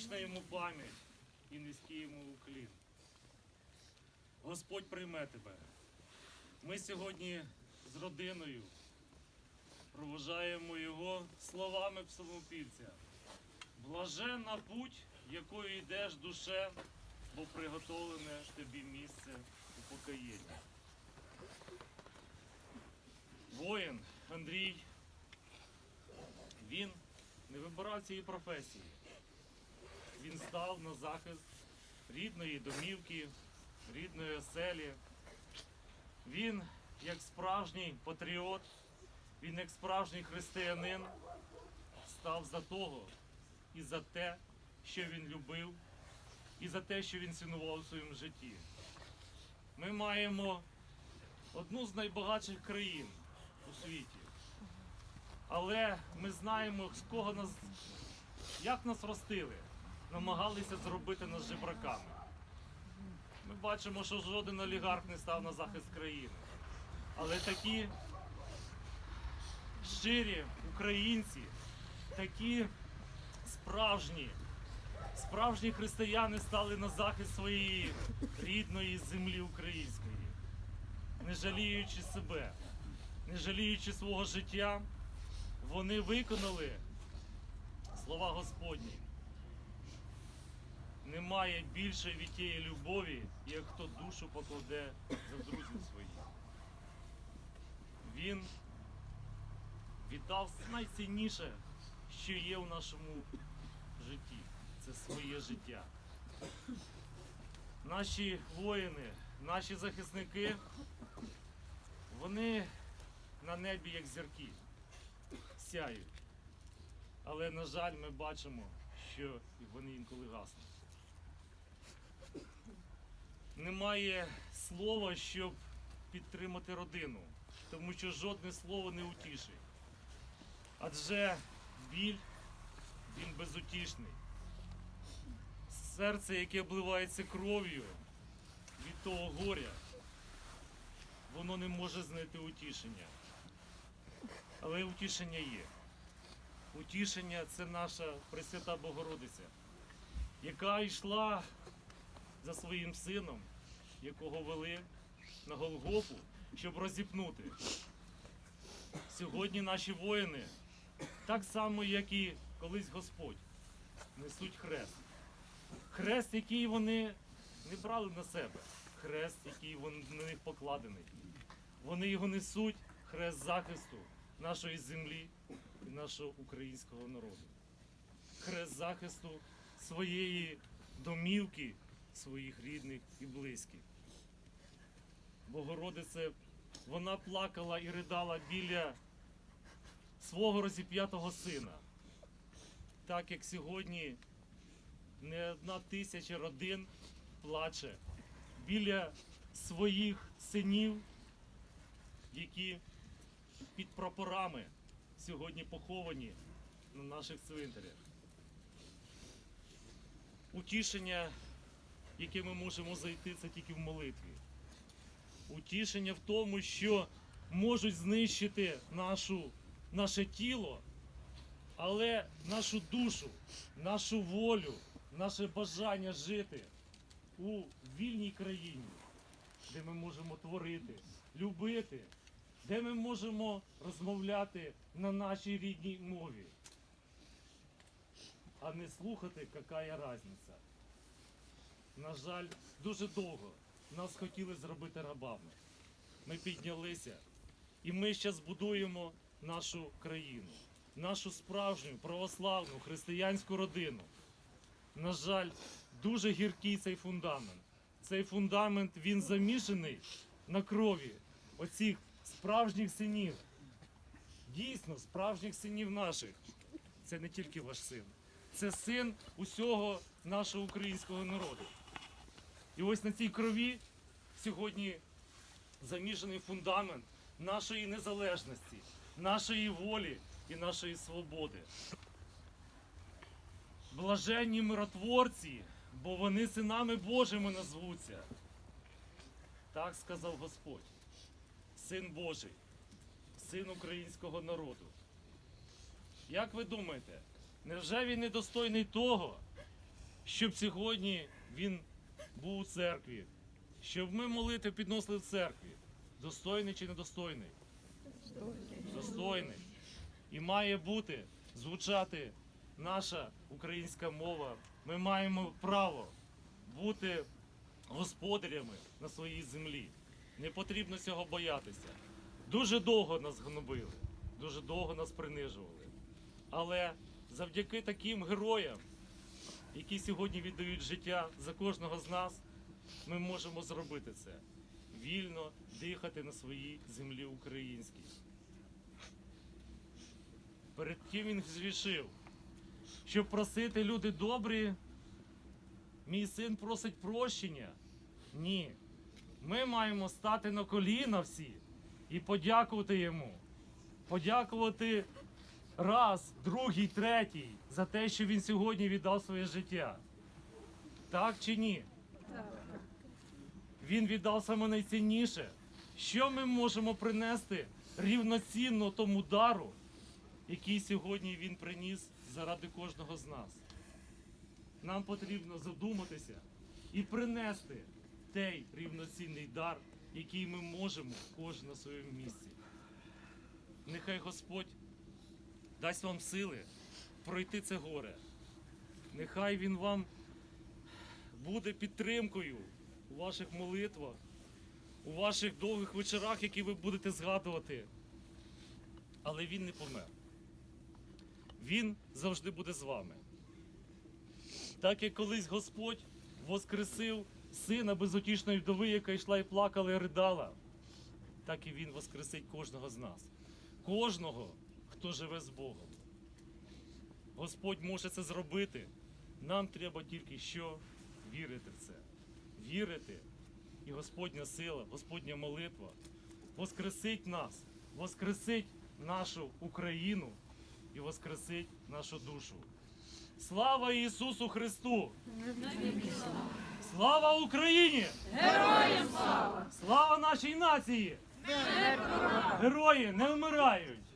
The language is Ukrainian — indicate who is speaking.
Speaker 1: Вічна йому пам'ять і низький йому уклін. Господь прийме тебе. Ми сьогодні з родиною проважаємо його словами псалмопівця. Блаженна путь, якою йдеш душе, бо приготовлене тобі місце у покаєнні. Воїн Андрій, він не вибирав цієї професії. Він став на захист рідної домівки, рідної оселі. Він, як справжній патріот, він, як справжній християнин, став за того і за те, що він любив, і за те, що він цінував у своєму житті. Ми маємо одну з найбагатших країн у світі. Але ми знаємо, з кого нас, як нас ростили, намагалися зробити нас жебраками. Ми бачимо, що жоден олігарх не став на захист країни. Але такі щирі українці, такі справжні, справжні християни стали на захист своєї рідної землі української, не жаліючи себе, не жаліючи свого життя, вони виконали слова Господні. Немає більше від тієї любові, як хто душу покладе за друзів своїх. Він віддав найцінніше, що є в нашому житті. Це своє життя. Наші воїни, наші захисники, вони на небі як зірки сяють. Але, на жаль, ми бачимо, що вони інколи гаснуть. Немає слова, щоб підтримати родину, тому що жодне слово не утішить. Адже біль, він безутішний. Серце, яке обливається кров'ю від того горя, воно не може знайти утішення. Але утішення є. Утішення це наша Пресвята Богородиця, яка йшла за своїм сином, якого вели на Голгофу, щоб розіпнути. Сьогодні наші воїни, так само, як і колись Господь, несуть хрест. Хрест, який вони не брали на себе, хрест, який на них покладений. Вони його несуть, хрест захисту нашої землі і нашого українського народу. Хрест захисту своєї домівки, своїх рідних і близьких. Богородице, вона плакала і ридала біля свого розіп'ятого сина. Так як сьогодні не одна тисяча родин плаче біля своїх синів, які під прапорами сьогодні поховані на наших цвинтарях. Утішення, яке ми можемо зайти, це тільки в молитві. Утішення в тому, що можуть знищити нашу, наше тіло, але нашу душу, нашу волю, наше бажання жити у вільній країні, де ми можемо творити, любити, де ми можемо розмовляти на нашій рідній мові, а не слухати, яка різниця. На жаль, дуже довго нас хотіли зробити рабами. Ми піднялися, і ми зараз будуємо нашу країну, нашу справжню православну християнську родину. На жаль, дуже гіркий цей фундамент. Цей фундамент він замішаний на крові оцих справжніх синів. Дійсно, справжніх синів наших. Це не тільки ваш син, це син усього нашого українського народу. І ось на цій крові сьогодні замішаний фундамент нашої незалежності, нашої волі і нашої свободи. Блаженні миротворці, бо вони синами Божими назвуться. Так сказав Господь, син Божий, син українського народу. Як ви думаєте, невже він недостойний того, щоб сьогодні він був у церкві, щоб ми молитви підносили в церкві. Достойний чи недостойний? Достойний. І має бути звучати наша українська мова. Ми маємо право бути господарями на своїй землі. Не потрібно цього боятися. Дуже довго нас гнобили, дуже довго нас принижували. Але завдяки таким героям, які сьогодні віддають життя за кожного з нас, ми можемо зробити це. Вільно дихати на своїй землі українській. Перед ким він зрішив, щоб просити люди добрі, мій син просить прощення. Ні. Ми маємо стати на коліна всі і подякувати йому. Подякувати раз, другий, третій за те, що він сьогодні віддав своє життя. Так чи ні? Він віддав саме найцінніше. Що ми можемо принести рівноцінно тому дару, який сьогодні він приніс заради кожного з нас? Нам потрібно задуматися і принести той рівноцінний дар, який ми можемо кожен на своєму місці. Нехай Господь дасть вам сили пройти це горе. Нехай Він вам буде підтримкою у ваших молитвах, у ваших довгих вечорах, які ви будете згадувати. Але він не помер. Він завжди буде з вами. Так як колись Господь воскресив сина безутішної вдови, яка йшла і плакала і ридала, так і Він воскресить кожного з нас. Кожного, хто живе з Богом. Господь може це зробити. Нам треба тільки що вірити в це. Вірити. І Господня сила, Господня молитва воскресить нас, воскресить нашу Україну і воскресить нашу душу. Слава Ісусу Христу! Слава Україні! Героям слава! Слава нашій нації! Герої не вмирають!